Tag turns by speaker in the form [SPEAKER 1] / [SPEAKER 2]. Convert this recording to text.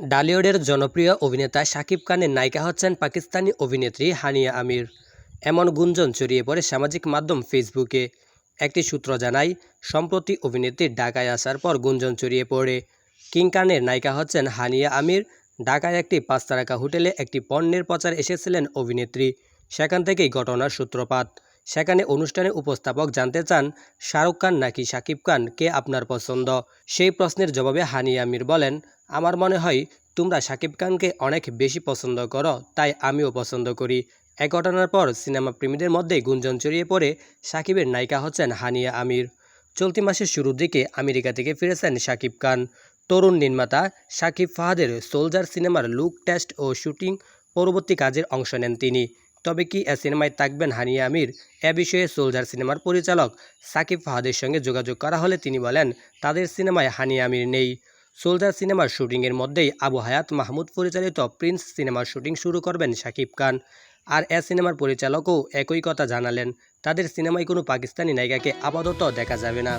[SPEAKER 1] ডালিউডের জনপ্রিয় অভিনেতা শাকিব খানের নায়িকা হচ্ছেন পাকিস্তানি অভিনেত্রী হানিয়া আমির। এমন গুঞ্জন ছড়িয়ে পড়ে সামাজিক মাধ্যম ফেসবুকে। একটি সূত্র জানায়, সম্প্রতি অভিনেত্রী ঢাকায় আসার পর গুঞ্জন ছড়িয়ে পড়ে। কিং খানের নায়িকা হচ্ছেন হানিয়া আমির। ঢাকায় একটি পাঁচতারকা হোটেলে একটি পণ্যের প্রচার এসেছিলেন অভিনেত্রী। সেখান থেকেই ঘটনার সূত্রপাত। সেখানে অনুষ্ঠানে উপস্থাপক জানতে চান, শাহরুখ খান নাকি শাকিব খান, কে আপনার পছন্দ? সেই প্রশ্নের জবাবে হানিয়া আমির বলেন আমার মনে হয় তোমরা শাকিব খানকে অনেক বেশি পছন্দ করো, তাই আমিও পছন্দ করি। এ ঘটনার পর সিনেমা প্রেমীদের মধ্যে গুঞ্জন ছড়িয়ে পড়ে সাকিবের নায়িকা হচ্ছেন হানিয়া আমির। চলতি মাসের শুরুর দিকে আমেরিকা থেকে ফিরেছেন শাকিব খান। তরুণ নির্মাতা শাকিব ফাহাদের সোলজার সিনেমার লুক, টেস্ট ও শুটিং পরবর্তী কাজের অংশ নেন তিনি। তবে কি এ সিনেমায় থাকবেন হানিয়া আমির? এ বিষয়ে সোলজার সিনেমার পরিচালক সাকিব ফাহাদের সঙ্গে যোগাযোগ করা হলে তিনি বলেন, তাদের সিনেমায় হানিয়া আমির নেই। সোলজার সিনেমার শুটিংয়ের মধ্যেই আবু হায়াত মাহমুদ পরিচালিত প্রিন্স সিনেমার শুটিং শুরু করবেন শাকিব খান। আর এ সিনেমার পরিচালকও একই কথা জানালেন, তাদের সিনেমায় কোনো পাকিস্তানি নায়িকাকে আপাতত দেখা যাবে না।